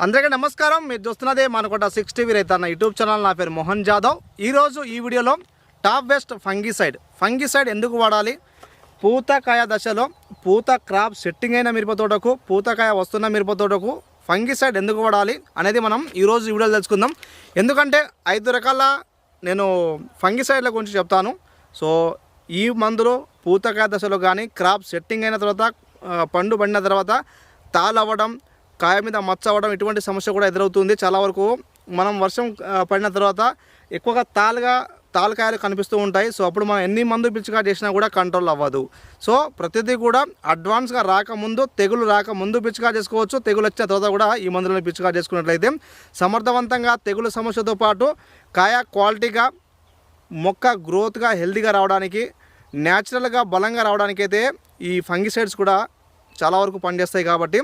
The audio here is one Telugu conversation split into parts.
అందరికీ నమస్కారం. మీరు చూస్తున్నదే మనకొట సిక్స్ టీవీ రైతన్న యూట్యూబ్ ఛానల్. నా పేరు మోహన్ జాదవ్. ఈరోజు ఈ వీడియోలో టాప్ బెస్ట్ ఫంగిసైడ్. ఫంగిసైడ్ ఎందుకు వాడాలి? పూతకాయ దశలో పూత క్రాప్ సెట్టింగ్ అయిన మిరప తోటకు పూతకాయ వస్తున్న మిరప తోటకు ఫంగిసైడ్ ఎందుకు వాడాలి అనేది మనం ఈరోజు వీడియోలో తెలుసుకుందాం. ఎందుకంటే ఐదు రకాల నేను ఫంగిసైడ్ల గురించి చెప్తాను. సో ఈ మందులు పూతకాయ దశలో కానీ క్రాప్ సెట్టింగ్ అయిన తర్వాత పండు పడిన తర్వాత తాళవ్వడం కాయ మీద మచ్చ అవ్వడం ఇటువంటి సమస్య కూడా ఎదురవుతుంది. చాలా వరకు మనం వర్షం పడిన తర్వాత ఎక్కువగా తాలుగా తాలకాయలు కనిపిస్తూ ఉంటాయి. సో అప్పుడు మనం ఎన్ని మందు పిచ్చిగా చేసినా కూడా కంట్రోల్ అవ్వదు. సో ప్రతిదీ కూడా అడ్వాన్స్గా రాకముందు తెగులు రాకముందు పిచ్చిగా చేసుకోవచ్చు. తెగులు వచ్చిన తర్వాత కూడా ఈ మందులను పిచ్చిగా చేసుకున్నట్లయితే సమర్థవంతంగా తెగులు సమస్యతో పాటు కాయ క్వాలిటీగా మొక్క గ్రోత్గా హెల్తీగా రావడానికి న్యాచురల్గా బలంగా రావడానికైతే ఈ ఫంగిసైడ్స్ కూడా చాలా వరకు పనిచేస్తాయి కాబట్టి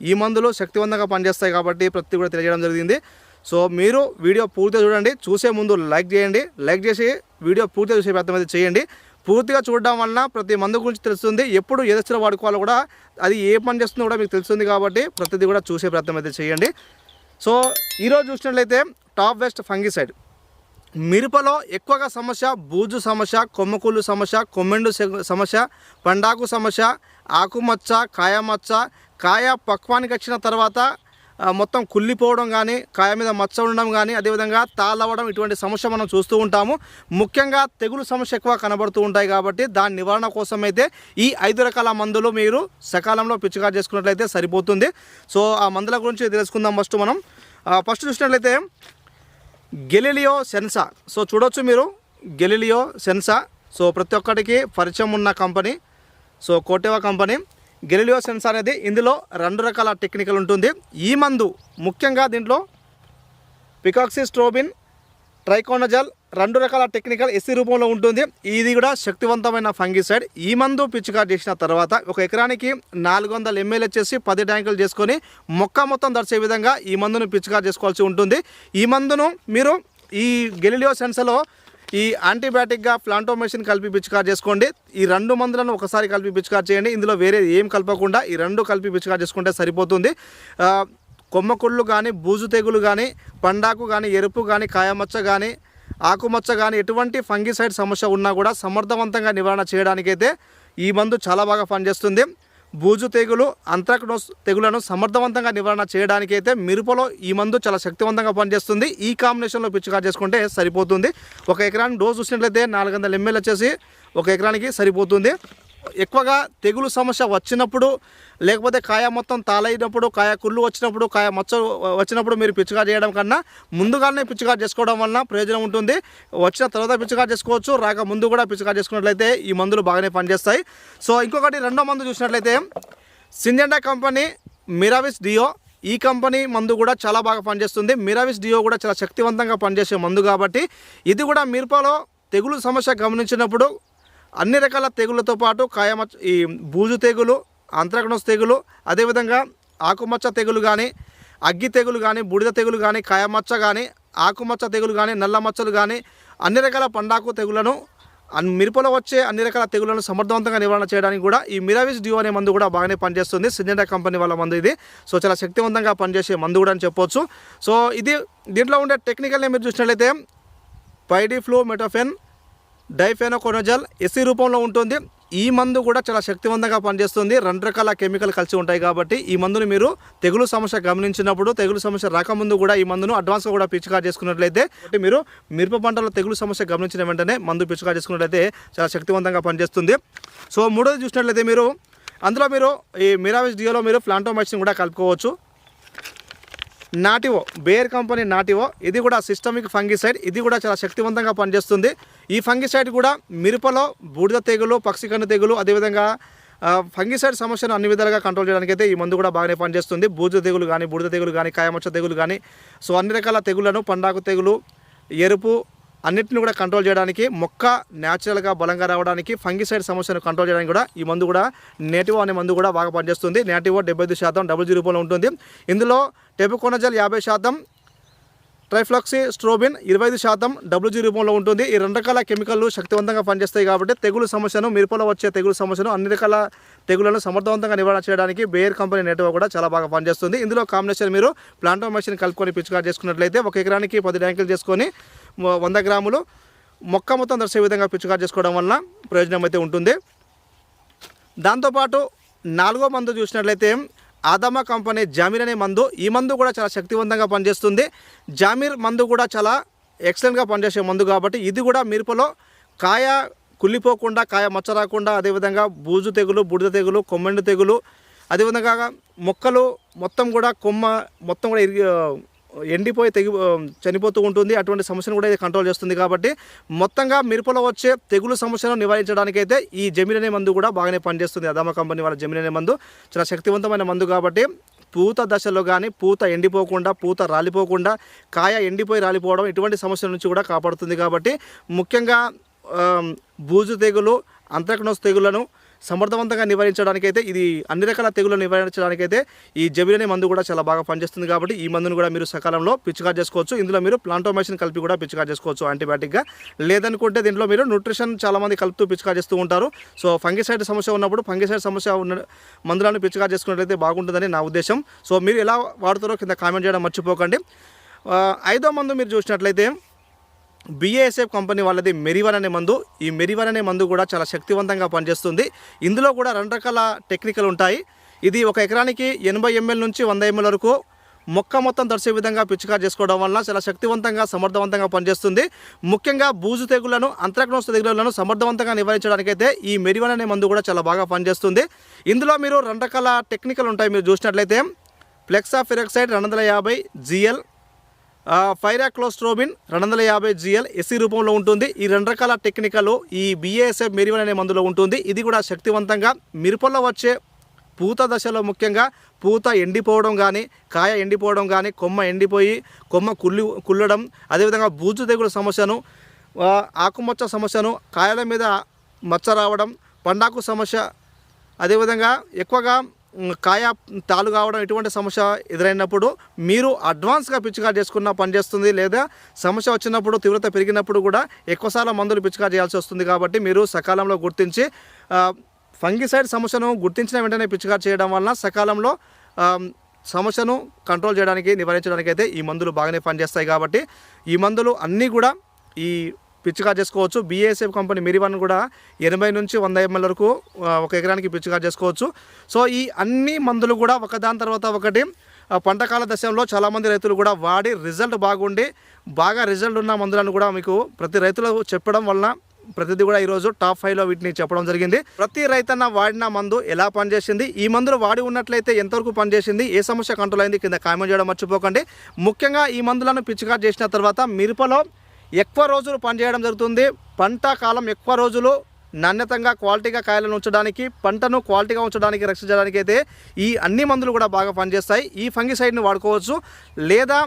ఈ మందులు శక్తివంతంగా పనిచేస్తాయి కాబట్టి ప్రతి కూడా తెలియజేయడం జరిగింది. సో మీరు వీడియో పూర్తిగా చూడండి. చూసే ముందు లైక్ చేయండి. లైక్ చేసి వీడియో పూర్తిగా చూసే ప్రయత్నం అయితే చేయండి. పూర్తిగా చూడడం వలన ప్రతి మందు గురించి తెలుస్తుంది. ఎప్పుడు ఏ దశలో వాడుకోవాలో కూడా అది ఏ పని చేస్తుందో కూడా మీకు తెలుస్తుంది కాబట్టి ప్రతిదీ కూడా చూసే ప్రయత్నం అయితే చేయండి. సో ఈరోజు చూసినట్లయితే టాప్ వెస్ట్ ఫంగిసైడ్. మిరపలో ఎక్కువగా సమస్య బూజు సమస్య కొమ్మకూళ్ళు సమస్య కొమ్మెండు సమస్య పండాకు సమస్య ఆకుమచ్చ కాయ మచ్చ కాయ పక్వానికి వచ్చిన తర్వాత మొత్తం కుళ్ళిపోవడం కానీ కాయ మీద మచ్చ ఉండడం కానీ అదేవిధంగా తాళవడం ఇటువంటి సమస్య మనం చూస్తూ ఉంటాము. ముఖ్యంగా తెగులు సమస్య ఎక్కువ కనబడుతూ ఉంటాయి కాబట్టి దాని నివారణ కోసం అయితే ఈ ఐదు రకాల మందులు మీరు సకాలంలో పిచ్చిగా చేసుకున్నట్లయితే సరిపోతుంది. సో ఆ మందుల గురించి తెలుసుకుందాం ఫస్ట్ మనం. ఫస్ట్ చూసినట్లయితే గెలిలియో సెన్సా. సో చూడొచ్చు మీరు. గెలిలియో సెన్సా. సో ప్రతి ఒక్కటికి పరిచయం ఉన్న company. So కోటేవా company Galileo sense అనేది ఇందులో రెండు రకాల టెక్నికల్ ఉంటుంది. ఈ మందు ముఖ్యంగా దీంట్లో పికాక్సిస్ట్రోబిన్ ట్రైకోనజల్ రెండు రకాల టెక్నికల్ ఎస్సీ రూపంలో ఉంటుంది. ఇది కూడా శక్తివంతమైన ఫంగిసైడ్. ఈ మందు పిచికా చేసిన తర్వాత ఒక ఎకరానికి నాలుగు వందల ఎంఎల్ వచ్చేసి పది ట్యాంకులు చేసుకొని మొక్క మొత్తం దర్చే విధంగా ఈ మందును పిచికా చేసుకోవాల్సి ఉంటుంది. ఈ మందును మీరు ఈ గెలిలియో సెన్సలో ఈ యాంటీబయాటిక్గా ప్లాంటోమేషన్ కలిపి పిచికార్ చేసుకోండి. ఈ రెండు మందులను ఒకసారి కలిపి పిచికార్ చేయండి. ఇందులో వేరే ఏం కలపకుండా ఈ రెండు కలిపి పిచికార్ చేసుకుంటే సరిపోతుంది. కొమ్మకుళ్ళు కానీ బూజు తెగులు కానీ పండాకు కానీ ఎరుపు కానీ కాయమచ్చ కానీ ఆకుమచ్చ కానీ ఎటువంటి ఫంగిసైడ్ సమస్య ఉన్నా కూడా సమర్థవంతంగా నివారణ చేయడానికైతే ఈ మందు చాలా బాగా పనిచేస్తుంది. బూజు తెగులు అంత్రక్నోస్ తెగులను సమర్థవంతంగా నివారణ చేయడానికైతే మిరపలో ఈ మందు చాలా శక్తివంతంగా పనిచేస్తుంది. ఈ కాంబినేషన్లో పిచ్చిగా చేసుకుంటే సరిపోతుంది. ఒక ఎకరానికి డోస్ చూసినట్లయితే నాలుగు వందల ఎంఎల్ వచ్చేసి ఒక ఎకరానికి సరిపోతుంది. ఎక్కువగా తెగులు సమస్య వచ్చినప్పుడు లేకపోతే కాయ మొత్తం తాలైనప్పుడు కాయ కుళ్ళు వచ్చినప్పుడు కాయ మచ్చ వచ్చినప్పుడు మీరు పిచ్చిగా చేయడం కన్నా ముందుగానే పిచ్చిగా చేసుకోవడం వలన ప్రయోజనం ఉంటుంది. వచ్చిన తర్వాత పిచ్చిగా చేసుకోవచ్చు రాక ముందు కూడా పిచ్చిగా చేసుకున్నట్లయితే ఈ మందులు బాగానే పనిచేస్తాయి. సో ఇంకొకటి రెండో మందు చూసినట్లయితే సింజెండా కంపెనీ మిరావిస్ డియో ఈ కంపెనీ మందు కూడా చాలా బాగా పనిచేస్తుంది. మిరావిస్ డియో కూడా చాలా శక్తివంతంగా పనిచేసే మందు కాబట్టి ఇది కూడా మిరపలో తెగులు సమస్య గమనించినప్పుడు అన్ని రకాల తెగుళ్ళతో పాటు కాయమచ్చ ఈ బూజు తెగులు అంత్రకణస్ తెగులు అదేవిధంగా ఆకుమచ్చ తెగులు కానీ అగ్గి తెగులు కానీ బూడిద తెగులు కానీ కాయమచ్చ కానీ ఆకుమచ్చ తెగులు కానీ నల్ల మచ్చలు కానీ అన్ని రకాల పండాకు తెగులను మిరపలో వచ్చే అన్ని రకాల తెగులను సమర్థవంతంగా నివారణ చేయడానికి కూడా ఈ మిరావిస్ డ్యూ అనే మందు కూడా బాగానే పనిచేస్తుంది. సింజెండా కంపెనీ వాళ్ళ మందు ఇది. సో చాలా శక్తివంతంగా పనిచేసే మందు కూడా అని చెప్పొచ్చు. సో ఇది దీంట్లో ఉండే టెక్నికల్ని మీరు చూసినట్లయితే పైడిఫ్లో మెటోఫెన్ డైఫెనోకోనజల్ ఎస్సీ రూపంలో ఉంటుంది. ఈ మందు కూడా చాలా శక్తివంతంగా పనిచేస్తుంది. రెండు రకాల కెమికల్ కలిసి ఉంటాయి కాబట్టి ఈ మందును మీరు తెగులు సమస్య గమనించినప్పుడు తెగులు సమస్య రాకముందు కూడా ఈ మందును అడ్వాన్స్గా కూడా పిచికా చేసుకున్నట్లయితే అంటే మీరు మిరప పంటలో తెగులు సమస్య గమనించిన వెంటనే మందు పిచికా చేసుకున్నట్లయితే చాలా శక్తివంతంగా పనిచేస్తుంది. సో మూడోది చూసినట్లయితే మీరు అందులో మీరు ఈ మిరావిస్ డియోలో మీరు ప్లాంటోమైసిన్ కూడా కలుపుకోవచ్చు. నాటివో బేర్ కంపెనీ నాటివో ఇది కూడా సిస్టమిక్ ఫంగిసైడ్ ఇది కూడా చాలా శక్తివంతంగా పనిచేస్తుంది. ఈ ఫంగిసైడ్ కూడా మిరపలో బూడిద తెగులు పక్షికన్ను తెగులు అదేవిధంగా ఫంగిసైడ్ సమస్యను అన్ని విధాలుగా కంట్రోల్ చేయడానికి అయితే ఈ మందు కూడా బాగానే పనిచేస్తుంది. బూజు తెగులు కానీ బూడిద తెగులు కానీ కాయమచ్చ తెగులు కానీ సో అన్ని రకాల తెగులను పండాకు తెగులు ఎరుపు అన్నింటిని కూడా కంట్రోల్ చేయడానికి మొక్క న్యాచురల్గా బలంగా రావడానికి ఫంగిసైడ్ సమస్యను కంట్రోల్ చేయడానికి కూడా ఈ మందు కూడా నేటివో అనే మందు కూడా బాగా పనిచేస్తుంది. నేటివో డెబ్బై ఐదు శాతం డబుల్ జీ రూపంలో ఉంటుంది. ఇందులో టెబుకోనజల్ యాభై శాతం ట్రైఫ్లాక్సీ స్ట్రోబిన్ ఇరవై ఐదు శాతం డబ్ల్యూజీ రూపంలో ఉంటుంది. ఈ రెండు రకాల కెమికల్లు శక్తివంతంగా పనిచేస్తాయి కాబట్టి తెగులు సమస్యను మిరపలో వచ్చే తెగులు సమస్యను అన్ని రకాల తెగులను సమర్థవంతంగా నివారణ చేయడానికి బేర్ కంపెనీ నెట్వర్క్ కూడా చాలా బాగా పనిచేస్తుంది. ఇందులో కాంబినేషన్ మీరు ప్లాంటో మెషిన్ కలుపుకొని పిచికారి చేసుకున్నట్లయితే ఒక ఎకరానికి పది ట్యాంకులు చేసుకొని వంద గ్రాములు మొక్క మొత్తం దర్శే విధంగా పిచికారి చేసుకోవడం వలన ప్రయోజనం అయితే ఉంటుంది. దాంతోపాటు నాలుగో మందు చూసినట్లయితే ఆదమ కంపెనీ జామీర్ అనే మందు ఈ మందు కూడా చాలా శక్తివంతంగా పనిచేస్తుంది. జామీర్ మందు కూడా చాలా ఎక్సలెంట్గా పనిచేసే మందు కాబట్టి ఇది కూడా మిరపలో కాయ కుళ్ళిపోకుండా కాయ మచ్చ రాకుండా అదేవిధంగా బూజు తెగులు బుడిద తెగులు కొమ్మెండు తెగులు అదేవిధంగా మొక్కలు మొత్తం కూడా కొమ్మ మొత్తం కూడా ఎండిపోయి తెగి చనిపోతూ ఉంటుంది. అటువంటి సమస్యను కూడా ఇది కంట్రోల్ చేస్తుంది కాబట్టి మొత్తంగా మిరపలో వచ్చే తెగులు సమస్యను నివారించడానికైతే ఈ జమీన్ అనే మందు కూడా బాగానే పనిచేస్తుంది. అదమ్మ కంపెనీ వాళ్ళ జమీన్ అనే మందు. చాలా శక్తివంతమైన మందు కాబట్టి పూత దశలో కానీ పూత ఎండిపోకుండా పూత రాలిపోకుండా కాయ ఎండిపోయి రాలిపోవడం ఇటువంటి సమస్యల నుంచి కూడా కాపాడుతుంది కాబట్టి ముఖ్యంగా బూజు తెగులు అంత్రక్నోస్ తెగులను సమర్థవంతంగా నివారించడానికైతే ఇది అన్ని రకాల తెగులు నివారించడానికైతే ఈ జబిలనే మందు కూడా చాలా బాగా పనిచేస్తుంది కాబట్టి ఈ మందును కూడా మీరు సకాలంలో పిచికారు చేసుకోవచ్చు. ఇందులో మీరు ప్లాంటోమేషన్ కలిపి కూడా పిచికారు చేసుకోవచ్చు యాంటీబయాటిక్గా. లేదనుకుంటే దీంట్లో మీరు న్యూట్రిషన్ చాలామంది కలుపుతూ పిచికారు చేస్తూ ఉంటారు. సో ఫంగిసైడ్ సమస్య ఉన్నప్పుడు ఫంగిసైడ్ సమస్య ఉన్న మందులను పిచికారు చేసుకున్నట్లయితే బాగుంటుందని నా ఉద్దేశం. సో మీరు ఎలా వాడుతారో కింద కామెంట్ చేయడం మర్చిపోకండి. ఐదో మందు మీరు చూసినట్లయితే బిఏఎస్ఎఫ్ కంపెనీ వాళ్ళది మెరివన్ అనే మందు. ఈ మెరివన్ అనే మందు కూడా చాలా శక్తివంతంగా పనిచేస్తుంది. ఇందులో కూడా రెండు రకాల టెక్నికల్ ఉంటాయి. ఇది ఒక ఎకరానికి ఎనభై ఎంఎల్ నుంచి వంద ఎంఎల్ వరకు మొక్క మొత్తం తడిసే విధంగా పిచికారు చేసుకోవడం వల్ల చాలా శక్తివంతంగా సమర్థవంతంగా పనిచేస్తుంది. ముఖ్యంగా బూజు తెగులను అంతరక్నోస్ తెగులను సమర్థవంతంగా నివారించడానికైతే ఈ మెరివన్ అనే మందు కూడా చాలా బాగా పనిచేస్తుంది. ఇందులో మీరు రెండు రకాల టెక్నికల్ ఉంటాయి మీరు చూసినట్లయితే. ఫ్లెక్సాఫిరెక్సైడ్ రెండు వందల యాభై జిఎల్ ఫైరాక్లోస్ట్రోబిన్ రెండు వందల యాభై జిఎల్ ఎస్సీ రూపంలో ఉంటుంది. ఈ రెండు రకాల టెక్నికల్ ఈ బిఏఎస్ఎఫ్ మెరివన్ అనే మందులో ఉంటుంది. ఇది కూడా శక్తివంతంగా మిరపల్లో వచ్చే పూత దశలో ముఖ్యంగా పూత ఎండిపోవడం కానీ కాయ ఎండిపోవడం కానీ కొమ్మ ఎండిపోయి కొమ్మ కుళ్ళి కుళ్ళడం అదేవిధంగా బూజు తెగుల సమస్యను ఆకుమచ్చ సమస్యను కాయల మీద మచ్చ రావడం పండాకు సమస్య అదేవిధంగా ఎక్కువగా కాయ తాలు కావడం ఇటువంటి సమస్య ఎదురైనప్పుడు మీరు అడ్వాన్స్గా పిచికారు చేసుకున్న పనిచేస్తుంది లేదా సమస్య వచ్చినప్పుడు తీవ్రత పెరిగినప్పుడు కూడా ఎక్కువసార్లు మందులు పిచికారు చేయాల్సి వస్తుంది కాబట్టి మీరు సకాలంలో గుర్తించి ఫంగిసైడ్ సమస్యను గుర్తించిన వెంటనే పిచికారు చేయడం వలన సకాలంలో సమస్యను కంట్రోల్ చేయడానికి నివారించడానికి అయితే ఈ మందులు బాగానే పనిచేస్తాయి కాబట్టి ఈ మందులు అన్నీ కూడా ఈ పిచ్చిగా చేసుకోవచ్చు. బీఏఎస్ఎఫ్ కంపెనీ మిరివన్ కూడా ఎనభై నుంచి వంద ఎంఎల్ వరకు ఒక ఎకరానికి పిచ్చిగా చేసుకోవచ్చు. సో ఈ అన్ని మందులు కూడా ఒకదాని తర్వాత ఒకటి పంటకాల దశలో చాలామంది రైతులు కూడా వాడి రిజల్ట్ బాగుండి బాగా రిజల్ట్ ఉన్న మందులను కూడా మీకు ప్రతి రైతులు చెప్పడం వలన ప్రతిదీ కూడా ఈరోజు టాప్ ఫైవ్లో వీటిని చెప్పడం జరిగింది. ప్రతి రైతన్న వాడిన మందు ఎలా పనిచేసింది? ఈ మందులు వాడి ఉన్నట్లయితే ఎంతవరకు పనిచేసింది? ఏ సమస్య కంట్రోల్ అయింది? కింద కామెంట్ చేయడం మర్చిపోకండి. ముఖ్యంగా ఈ మందులను పిచికారు చేసిన తర్వాత మిరపలో ఎక్కువ రోజులు పనిచేయడం జరుగుతుంది. పంట కాలం ఎక్కువ రోజులు నాణ్యతంగా క్వాలిటీగా కాయలను ఉంచడానికి పంటను క్వాలిటీగా ఉంచడానికి రక్షించడానికి అయితే ఈ అన్ని మందులు కూడా బాగా పనిచేస్తాయి. ఈ ఫంగిసైడ్ని వాడుకోవచ్చు. లేదా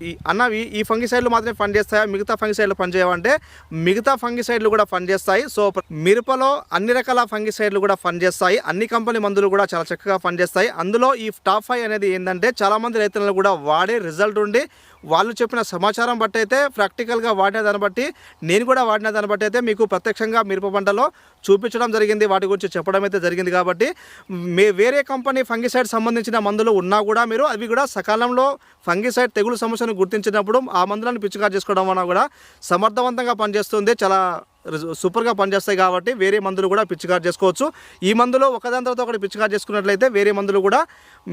ఈ అన్నవి ఈ ఫంగిసైడ్లు మాత్రమే పనిచేస్తాయా మిగతా ఫంగిసైడ్లు పనిచేయవంటే మిగతా ఫంగిసైడ్లు కూడా పనిచేస్తాయి సో మిరపలో అన్ని రకాల ఫంగిసైడ్లు కూడా పనిచేస్తాయి అన్ని కంపెనీ మందులు కూడా చాలా చక్కగా పనిచేస్తాయి అందులో ఈ టాప్ ఫైవ్ అనేది ఏంటంటే చాలామంది రైతులను కూడా వాడే రిజల్ట్ ఉండి వాళ్ళు చెప్పిన సమాచారం బట్టి అయితే ప్రాక్టికల్గా వాడిన దాన్ని బట్టి నేను కూడా వాడిన దాన్ని బట్టి అయితే మీకు ప్రత్యక్షంగా మిరప పంటలో చూపించడం జరిగింది. వాటి గురించి చెప్పడం అయితే జరిగింది కాబట్టి మే వేరే కంపెనీ ఫంగిసైడ్ సంబంధించిన మందులు ఉన్నా కూడా మీరు అవి కూడా సకాలంలో ఫంగిసైడ్ తెగులు సమస్యను గుర్తించినప్పుడు ఆ మందులను పిచికారు చేసుకోవడం వలన కూడా సమర్థవంతంగా పనిచేస్తుంది. చాలా సూపర్గా పనిచేస్తాయి కాబట్టి వేరే మందులు కూడా పిచ్చికారు చేసుకోవచ్చు. ఈ మందులో ఒకదాని తర్వాత ఒకటి పిచ్చికారు చేసుకున్నట్లయితే వేరే మందులు కూడా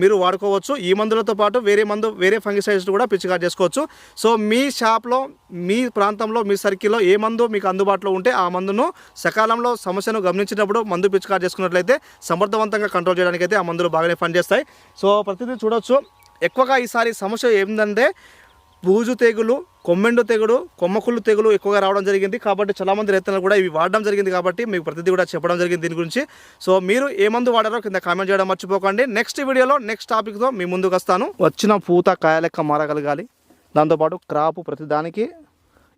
మీరు వాడుకోవచ్చు. ఈ మందులతో పాటు వేరే మందు వేరే ఫంగిసైడ్స్ కూడా పిచికారు చేసుకోవచ్చు. సో మీ షాప్లో మీ ప్రాంతంలో మీ సర్కిల్లో ఏ మందు మీకు అందుబాటులో ఉంటే ఆ మందును సకాలంలో సమస్యను గమనించినప్పుడు మందు పిచ్చికారు చేసుకున్నట్లయితే సమర్థవంతంగా కంట్రోల్ చేయడానికి అయితే ఆ మందులు బాగానే పనిచేస్తాయి. సో ప్రతిదీ చూడవచ్చు ఎక్కువగా ఈసారి సమస్య ఏంటంటే బూజు తెగులు కొమ్మెండు తెగులు కొమ్మకుళ్ళు తెగులు ఎక్కువగా రావడం జరిగింది. కాబట్టి చాలామంది రైతులు కూడా ఇవి వాడడం జరిగింది కాబట్టి మీకు ప్రతిదీ కూడా చెప్పడం జరిగింది దీని గురించి. సో మీరు ఏ మందు వాడారో కింద కామెంట్ చేయడం మర్చిపోకండి. నెక్స్ట్ వీడియోలో నెక్స్ట్ టాపిక్తో మీ ముందుకు వస్తాను. వచ్చిన పూత కాయ లెక్క మారగలగాలి. దాంతోపాటు క్రాపు ప్రతిదానికి